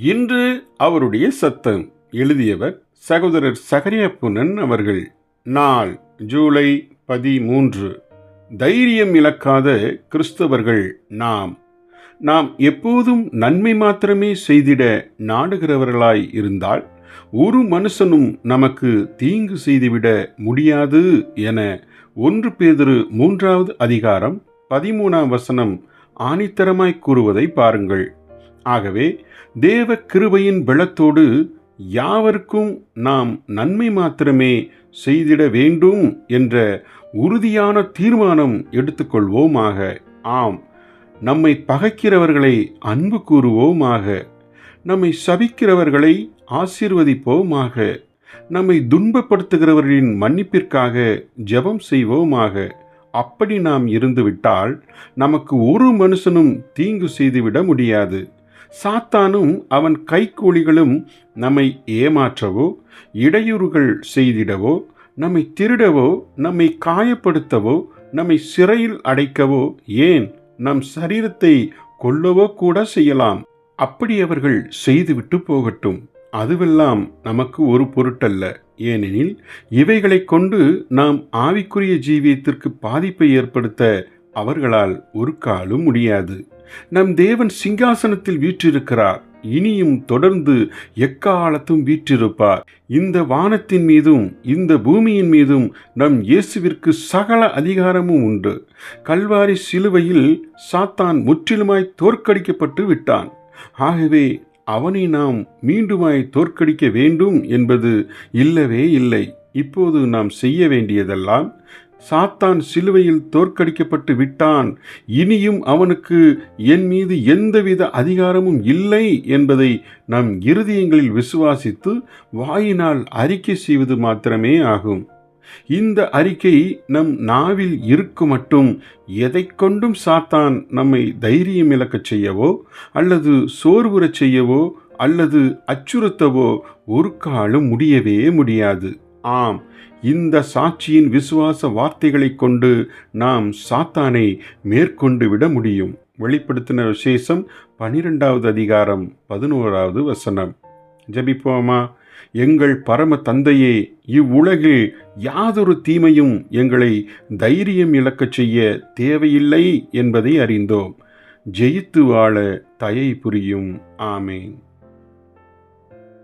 இன்று அவருடைய சத்தம். எழுதியவர் சகோதரர் சகரியப்புனன் அவர்கள். நாள் ஜூலை பதிமூன்று. தைரியம் இழக்காத கிறிஸ்தவர்கள் நாம். நாம் எப்போதும் நன்மை மாத்திரமே செய்திட நாடுகிறவர்களாய் இருந்தால் ஒரு மனுஷனும் நமக்கு தீங்கு செய்துவிட முடியாது என ஒன்று பேதிரு மூன்றாவது அதிகாரம் பதிமூணாம் வசனம் ஆணித்தரமாய் கூறுவதை பாருங்கள். ஆகவே தேவ கிருபையின் பலத்தோடு யாவருக்கும் நாம் நன்மை மாத்திரமே செய்திட வேண்டும் என்ற உறுதியான தீர்மானம் எடுத்துக்கொள்வோமாக. ஆம் நம்மை பகைக்கிறவர்களை அன்பு கூறுவோமாக. நம்மை சபிக்கிறவர்களை ஆசீர்வதிப்போமாக. நம்மை துன்பப்படுத்துகிறவர்களின் மன்னிப்பிற்காக ஜெபம் செய்வோமாக. அப்படி நாம் இருந்துவிட்டால் நமக்கு ஒரு மனுஷனும் தீங்கு செய்துவிட முடியாது. சாத்தானும் அவன் கைக்கூலிகளும் நம்மை ஏமாற்றவோ இடையூறுகள் செய்திடவோ நம்மை திருடவோ நம்மை காயப்படுத்தவோ நம்மை சிறையில் அடைக்கவோ ஏன் நம் சரீரத்தை கொல்லவோ கூட செய்யலாம். அப்படி அவர்கள் செய்துவிட்டு போகட்டும். அதுவெல்லாம் நமக்கு ஒரு பொருட்டல்ல. ஏனெனில் இவைகளைக் கொண்டு நாம் ஆவிக்குரிய ஜீவியத்திற்கு பாதிப்பை ஏற்படுத்த அவர்களால் ஒரு காலும் முடியாது. நம் தேவன் சிங்காசனத்தில் வீற்றிருக்கிறார். இனியும் தொடர்ந்து எக்காலத்தும் வீற்றிருப்பார். இந்த வானத்தின் மீதும் இந்த பூமியின் மீதும் நம் இயேசுவிற்கு சகல அதிகாரமும் உண்டு. கல்வாரி சிலுவையில் சாத்தான் முற்றிலுமாய் தோற்கடிக்கப்பட்டு விட்டான். ஆகவே அவனை நாம் மீண்டுமாய் தோற்கடிக்க வேண்டும் என்பது இல்லவே இல்லை. இப்போது நாம் செய்ய வேண்டியதெல்லாம் சாத்தான் சிலுவையில் தோற்கடிக்கப்பட்டு விட்டான். இனியும் அவனுக்கு என் மீது எந்தவித அதிகாரமும் இல்லை என்பதை நம் இருதயங்களில் விசுவாசித்து வாயினால் அறிக்கை செய்வது மாத்திரமே ஆகும். இந்த அறிக்கை நம் நாவில் இருக்கு மட்டும் எதை கொண்டும் சாத்தான் நம்மை தைரியம் இழக்கச் செய்யவோ அல்லது சோர்வுறச் செய்யவோ அல்லது அச்சுறுத்தவோ ஒரு காலம் முடியவே முடியாது. ஆம் இந்த சாட்சியின் விசுவாச வார்த்தைகளைக் கொண்டு நாம் சாத்தானை மேற்கொண்டு விட முடியும். வெளிப்படுத்தின விசேஷம் பனிரெண்டாவது அதிகாரம் பதினோராவது வசனம். ஜபிப்போமா? எங்கள் பரம தந்தையே இவ்வுலகில் யாதொரு தீமையும் எங்களை தைரியம் இழக்கச் செய்ய தேவையில்லை என்பதை அறிந்தோம். ஜெயித்து வாழ தயை புரியும். ஆமேன்.